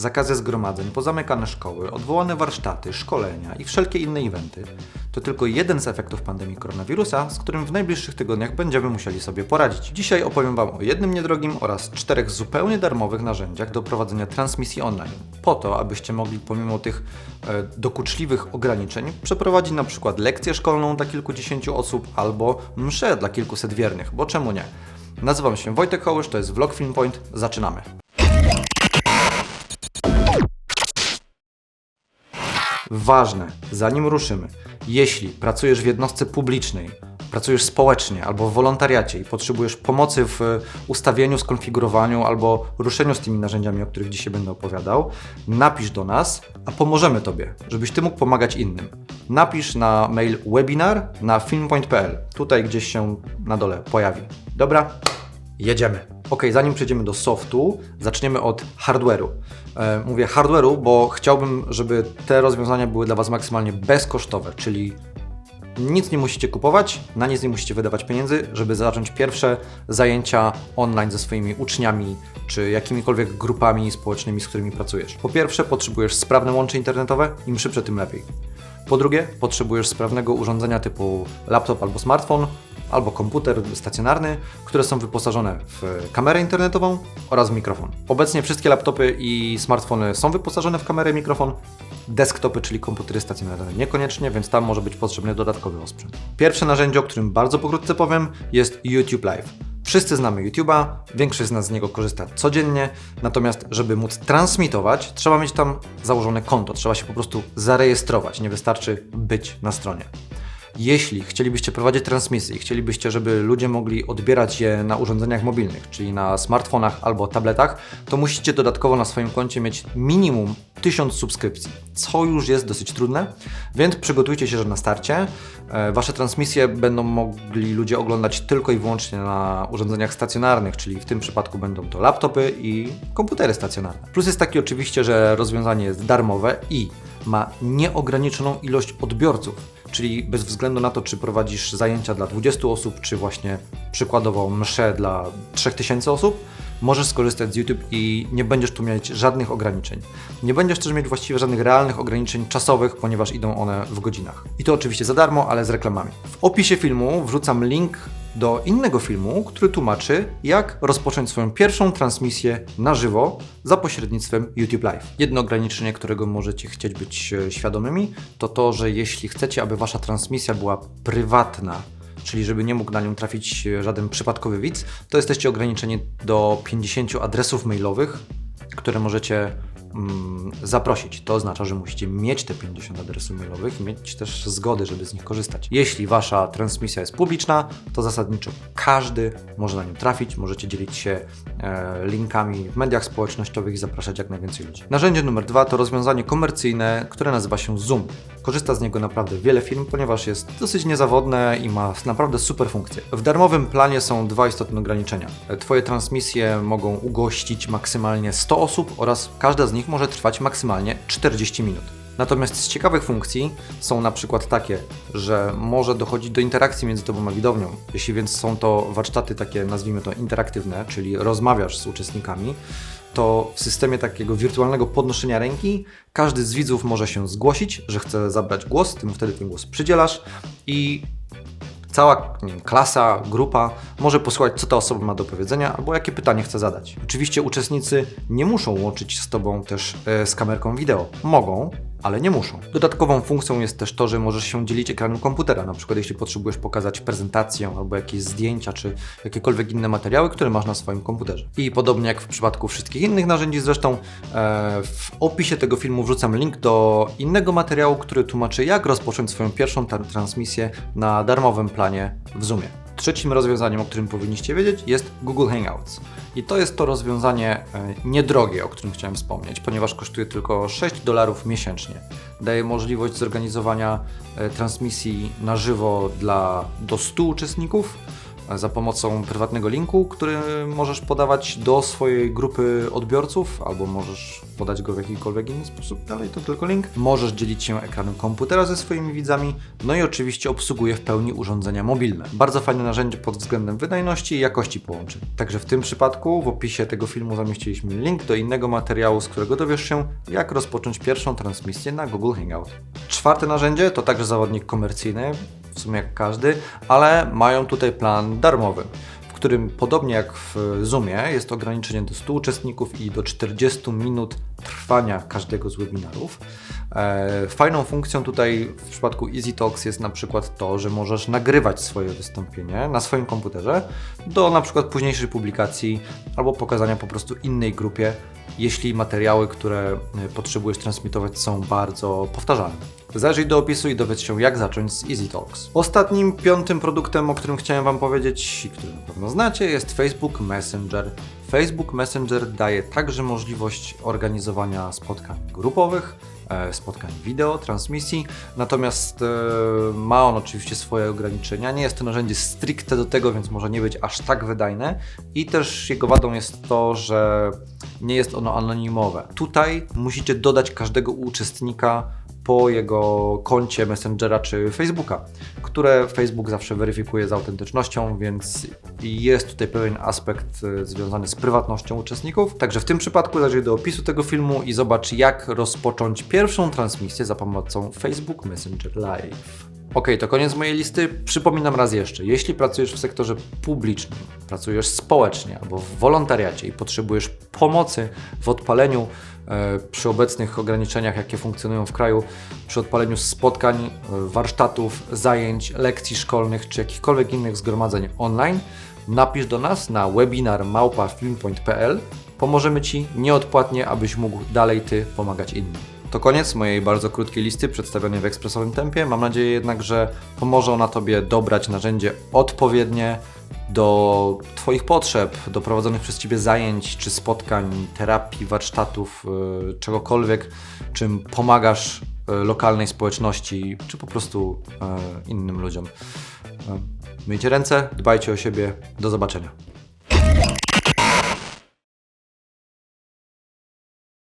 zakazy zgromadzeń, pozamykane szkoły, odwołane warsztaty, szkolenia i wszelkie inne eventy to tylko jeden z efektów pandemii koronawirusa, z którym w najbliższych tygodniach będziemy musieli sobie poradzić. Dzisiaj opowiem Wam o jednym niedrogim oraz czterech zupełnie darmowych narzędziach do prowadzenia transmisji online. Po to, abyście mogli pomimo tych e, dokuczliwych ograniczeń przeprowadzić na przykład lekcję szkolną dla kilkudziesięciu osób albo mszę dla kilkuset wiernych, bo czemu nie? Nazywam się Wojtek Hołysz, to jest Vlog Film Point. Zaczynamy. Ważne, zanim ruszymy, jeśli pracujesz w jednostce publicznej, pracujesz społecznie albo w wolontariacie i potrzebujesz pomocy w e, ustawieniu, skonfigurowaniu albo ruszeniu z tymi narzędziami, o których dzisiaj będę opowiadał, napisz do nas, a pomożemy Tobie, żebyś Ty mógł pomagać innym. Napisz na mail webinar na filmpoint.pl. Tutaj gdzieś się na dole pojawi. Dobra? Jedziemy. Ok, zanim przejdziemy do softu, zaczniemy od hardware'u. E, mówię hardware'u, bo chciałbym, żeby te rozwiązania były dla Was maksymalnie bezkosztowe, czyli nic nie musicie kupować, na nic nie musicie wydawać pieniędzy, żeby zacząć pierwsze zajęcia online ze swoimi uczniami czy jakimikolwiek grupami społecznymi, z którymi pracujesz. Po pierwsze, potrzebujesz sprawne łącze internetowe, im szybsze, tym lepiej. Po drugie, potrzebujesz sprawnego urządzenia typu laptop albo smartfon, albo komputer stacjonarny, które są wyposażone w kamerę internetową oraz mikrofon. Obecnie wszystkie laptopy i smartfony są wyposażone w kamerę i mikrofon. Desktopy, czyli komputery stacjonarne niekoniecznie, więc tam może być potrzebny dodatkowy osprzęt. Pierwsze narzędzie, o którym bardzo pokrótce powiem, jest YouTube Live. Wszyscy znamy YouTube'a, większość z nas z niego korzysta codziennie, natomiast żeby móc transmitować, trzeba mieć tam założone konto, trzeba się po prostu zarejestrować, nie wystarczy być na stronie. Jeśli chcielibyście prowadzić transmisje i chcielibyście, żeby ludzie mogli odbierać je na urządzeniach mobilnych, czyli na smartfonach albo tabletach, to musicie dodatkowo na swoim koncie mieć minimum 1000 subskrypcji, co już jest dosyć trudne, więc przygotujcie się, że na starcie e, Wasze transmisje będą mogli ludzie oglądać tylko i wyłącznie na urządzeniach stacjonarnych, czyli w tym przypadku będą to laptopy i komputery stacjonarne. Plus jest taki oczywiście, że rozwiązanie jest darmowe i ma nieograniczoną ilość odbiorców. Czyli bez względu na to, czy prowadzisz zajęcia dla 20 osób, czy właśnie przykładowo mszę dla 3000 osób, możesz skorzystać z YouTube i nie będziesz tu mieć żadnych ograniczeń. Nie będziesz też mieć właściwie żadnych realnych ograniczeń czasowych, ponieważ idą one w godzinach. I to oczywiście za darmo, ale z reklamami. W opisie filmu wrzucam link do innego filmu, który tłumaczy, jak rozpocząć swoją pierwszą transmisję na żywo za pośrednictwem YouTube Live. Jedno ograniczenie, którego możecie chcieć być e, świadomymi, to to, że jeśli chcecie, aby wasza transmisja była prywatna, czyli żeby nie mógł na nią trafić e, żaden przypadkowy widz, to jesteście ograniczeni do 50 adresów mailowych, które możecie mm, zaprosić. To oznacza, że musicie mieć te 50 adresów mailowych mieć też zgody, żeby z nich korzystać. Jeśli wasza transmisja jest publiczna, to zasadniczo każdy może na nią trafić. Możecie dzielić się e, linkami w mediach społecznościowych i zapraszać jak najwięcej ludzi. Narzędzie numer dwa to rozwiązanie komercyjne, które nazywa się Zoom. Korzysta z niego naprawdę wiele firm, ponieważ jest dosyć niezawodne i ma naprawdę super funkcje. W darmowym planie są dwa istotne ograniczenia. Twoje transmisje mogą ugościć maksymalnie 100 osób oraz każda z nich może trwać maksymalnie 40 minut. Natomiast z ciekawych funkcji są na przykład takie, że może dochodzić do interakcji między Tobą a widownią. Jeśli więc są to warsztaty takie, nazwijmy to interaktywne, czyli rozmawiasz z uczestnikami, to w systemie takiego wirtualnego podnoszenia ręki każdy z widzów może się zgłosić, że chce zabrać głos, ty mu wtedy ten głos przydzielasz i cała klasa, grupa może posłuchać, co ta osoba ma do powiedzenia albo jakie pytanie chce zadać. Oczywiście uczestnicy nie muszą łączyć z Tobą też e, z kamerką wideo. Mogą, ale nie muszą. Dodatkową funkcją jest też to, że możesz się dzielić ekranem komputera, na przykład jeśli potrzebujesz pokazać prezentację albo jakieś zdjęcia, czy jakiekolwiek inne materiały, które masz na swoim komputerze. I podobnie jak w przypadku wszystkich innych narzędzi zresztą, e, w opisie tego filmu wrzucam link do innego materiału, który tłumaczy jak rozpocząć swoją pierwszą tra- transmisję na darmowym planie w Zoomie. Trzecim rozwiązaniem, o którym powinniście wiedzieć, jest Google Hangouts. I to jest to rozwiązanie e, niedrogie, o którym chciałem wspomnieć, ponieważ kosztuje tylko 6 dolarów miesięcznie. Daje możliwość zorganizowania e, transmisji na żywo dla do 100 uczestników za pomocą prywatnego linku, który możesz podawać do swojej grupy odbiorców, albo możesz podać go w jakikolwiek inny sposób, dalej to tylko link. Możesz dzielić się ekranem komputera ze swoimi widzami, no i oczywiście obsługuje w pełni urządzenia mobilne. Bardzo fajne narzędzie pod względem wydajności i jakości połączeń. Także w tym przypadku w opisie tego filmu zamieściliśmy link do innego materiału, z którego dowiesz się, jak rozpocząć pierwszą transmisję na Google Hangout. Czwarte narzędzie to także zawodnik komercyjny, sumie jak każdy, ale mają tutaj plan darmowy, w którym podobnie jak w Zoomie jest ograniczenie do 100 uczestników i do 40 minut trwania każdego z webinarów. E, Fajną funkcją tutaj w przypadku Easy Talks jest na przykład to, że możesz nagrywać swoje wystąpienie na swoim komputerze do na przykład późniejszej publikacji albo pokazania po prostu innej grupie, jeśli materiały, które e, potrzebujesz transmitować są bardzo powtarzalne. Zajrzyj do opisu i dowiedz się, jak zacząć z Easy Talks. Ostatnim, piątym produktem, o którym chciałem Wam powiedzieć i który na pewno znacie, jest Facebook Messenger. Facebook Messenger daje także możliwość organizowania spotkań grupowych, e, spotkań wideo, transmisji, natomiast e, ma on oczywiście swoje ograniczenia. Nie jest to narzędzie stricte do tego, więc może nie być aż tak wydajne i też jego wadą jest to, że nie jest ono anonimowe. Tutaj musicie dodać każdego uczestnika po jego koncie Messengera czy Facebooka, które Facebook zawsze weryfikuje z autentycznością, więc jest tutaj pewien aspekt e, związany z prywatnością uczestników. Także w tym przypadku zajrzyj do opisu tego filmu i zobacz, jak rozpocząć pierwszą transmisję za pomocą Facebook Messenger Live. Ok, to koniec mojej listy. Przypominam raz jeszcze, jeśli pracujesz w sektorze publicznym, pracujesz społecznie albo w wolontariacie i potrzebujesz pomocy w odpaleniu e, przy obecnych ograniczeniach, jakie funkcjonują w kraju, przy odpaleniu spotkań, e, warsztatów, zajęć, lekcji szkolnych czy jakichkolwiek innych zgromadzeń online, napisz do nas na webinar małpafilmpoint.pl. Pomożemy Ci nieodpłatnie, abyś mógł dalej Ty pomagać innym. To koniec mojej bardzo krótkiej listy przedstawionej w ekspresowym tempie. Mam nadzieję jednak, że pomoże ona Tobie dobrać narzędzie odpowiednie do Twoich potrzeb, do prowadzonych przez Ciebie zajęć, czy spotkań, terapii, warsztatów, yy, czegokolwiek, czym pomagasz yy, lokalnej społeczności, czy po prostu yy, innym ludziom. Myjcie ręce, dbajcie o siebie. Do zobaczenia.